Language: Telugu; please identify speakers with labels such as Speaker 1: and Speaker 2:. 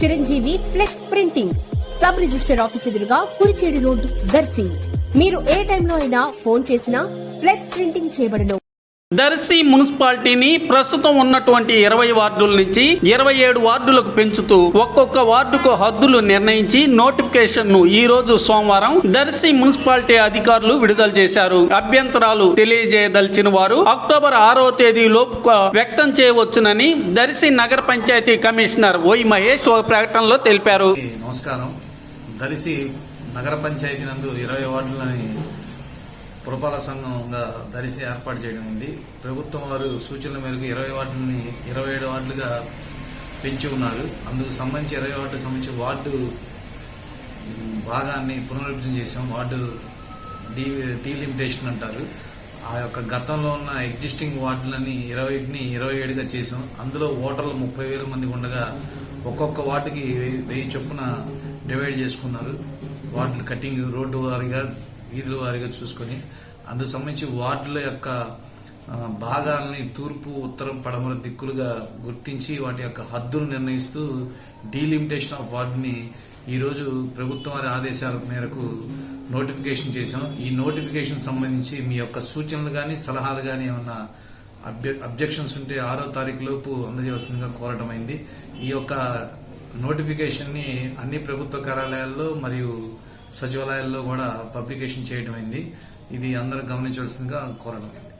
Speaker 1: Chiranjeevi flex printing sub register office ఎదురుగా కురిచేడు రోడ్ దర్శి మీరు ఏ టైంలో అయినా ఫోన్ చేసినా ఫ్లెక్స్ ప్రింటింగ్ చేయబడను.
Speaker 2: దర్శి మున్సిపాలిటీని ప్రస్తుతం ఉన్నటువంటి ఇరవై వార్డుల నుంచి ఇరవై ఏడు వార్డులకు పెంచుతూ ఒక్కొక్క వార్డుకు హద్దులు నిర్ణయించి నోటిఫికేషన్ను ఈ రోజు సోమవారం దర్శి మున్సిపాలిటీ అధికారులు విడుదల చేశారు. అభ్యంతరాలు తెలియజేయదలిచిన వారు అక్టోబర్ ఆరో తేదీలోపు వ్యక్తం చేయవచ్చునని దర్శి నగర పంచాయతీ కమిషనర్ ఓయి మహేష్ ఒక ప్రకటనలో తెలిపారు.
Speaker 3: నమస్కారం. దర్శి నగర పంచాయతీ నందు ఇరవై వార్డులని పురపాలక సంఘంగా దరిసి ఏర్పాటు చేయడం ఉంది. ప్రభుత్వం వారు సూచనల మేరకు ఇరవై వార్డులని ఇరవై ఏడు వార్డులుగా పెంచి ఉన్నారు. అందుకు సంబంధించి ఇరవై వార్డుకు సంబంధించి వార్డు భాగాన్ని పునరుద్ధరణ చేసాం వార్డు డీ డీలిమిటేషన్ అంటారు. ఆ యొక్క గతంలో ఉన్న ఎగ్జిస్టింగ్ వార్డులని ఇరవైని ఇరవై ఏడుగా చేసాం అందులో ఓటర్లు ముప్పై వేల మంది ఉండగా ఒక్కొక్క వార్డుకి వెయ్యి- వెయ్యి చొప్పున డివైడ్ చేసుకున్నారు. వార్డులు కటింగ్ రోడ్డు వారిగా వీధుల వారిగా చూసుకొని అందుకు సంబంధించి వార్డుల యొక్క భాగాలని తూర్పు ఉత్తరం పడమర దిక్కులుగా గుర్తించి వాటి యొక్క హద్దులు నిర్ణయిస్తూ డీలిమిటేషన్ ఆఫ్ వార్డుని ఈరోజు ప్రభుత్వం వారి ఆదేశాల మేరకు నోటిఫికేషన్ చేశాం. ఈ నోటిఫికేషన్ సంబంధించి మీ యొక్క సూచనలు కానీ సలహాలు కానీ ఏమన్నా అబ్జె అబ్జెక్షన్స్ ఉంటే ఆరో తారీఖు లోపు అందజేయవలసిందిగా కోరటం అయింది. ఈ యొక్క నోటిఫికేషన్ని అన్ని ప్రభుత్వ కార్యాలయాల్లో మరియు సచివాలయాల్లో కూడా పబ్లికేషన్ చేయడం అయింది ఇది అందరూ గమనించవలసిందిగా కోరడం అయింది